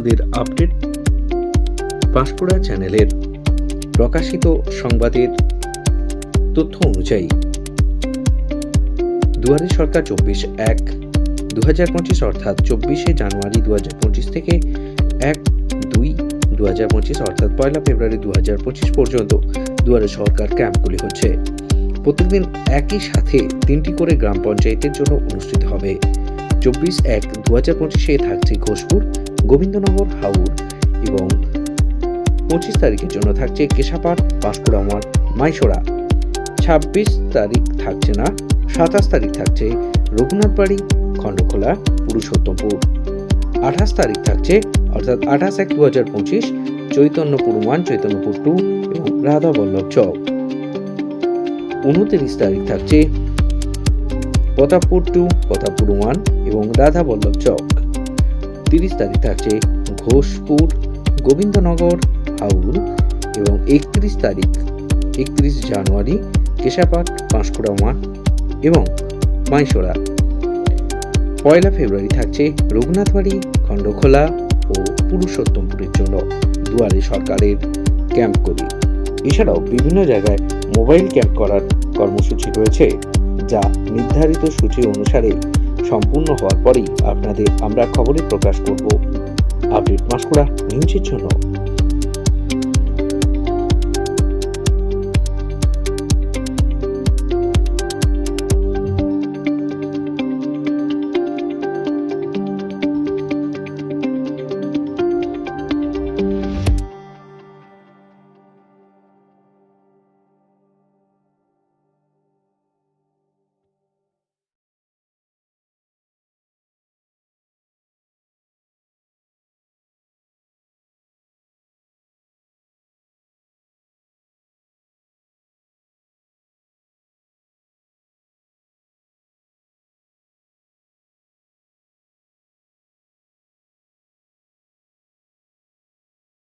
আমাদের আপডেট পাঁশকুড়া চ্যানেলের প্রকাশিত সংবাদের তথ্য অনুযায়ী, দুয়ারে সরকার চব্বিশ এক দু হাজার পঁচিশ অর্থাৎ চব্বিশে জানুয়ারি দু হাজার পঁচিশ থেকে এক দুই দু হাজার পঁচিশ অর্থাৎ পয়লা ফেব্রুয়ারি দু হাজার পঁচিশ পর্যন্ত দুয়ারে সরকার ক্যাম্পগুলি হচ্ছে। প্রত্যেকদিন একই সাথে তিনটি করে গ্রাম পঞ্চায়েতের জন্য অনুষ্ঠিত হবে। চব্বিশ এক দু হাজার পঁচিশে থাকছে ঘোষপুর গোবিন্দনগর হাউর এবং পঁচিশ তারিখের জন্য থাকছে কেশাপাট পাঁশকুড়ামার মাইসোরা ছাব্বিশ তারিখ থাকছে না, সাতাশ তারিখ থাকছে রঘুনাথবাড়ি, খণ্ডখোলা, পুরুষোত্তমপুর। আঠাশ তারিখ থাকছে, অর্থাৎ আঠাশ এক দু হাজার পঁচিশ, চৈতন্যপুর ওয়ান, চৈতন্যপুর টু এবং রাধা বল্লভ চক উনত্রিশ তারিখ থাকছে, প্রতাপপুর টু, প্রতাপপুর ওয়ান এবং রাধা বল্লভ চক। তিরিশ তারিখ থাকছে ঘোষপুর, গোবিন্দনগর হাউল এবং একত্রিশ তারিখ, একত্রিশ জানুয়ারি, কেশাপাট পাঁশকুড়া ওয়ান এবং মাইসোরা পয়লা ফেব্রুয়ারি থাকছে রঘুনাথবাড়ি, খণ্ডখোলা ও পুরুষোত্তমপুরের জন্য দুয়ারে সরকারের ক্যাম্পগুলি এছাড়াও বিভিন্ন জায়গায় মোবাইল ক্যাম্প করার কর্মসূচি রয়েছে যা নির্ধারিত সূচি অনুসারে সম্পূর্ণ হওয়ার পরেই আপনাদের আমরা খবরে প্রকাশ করব। আপডেট মাস করা নিউজের জন্য।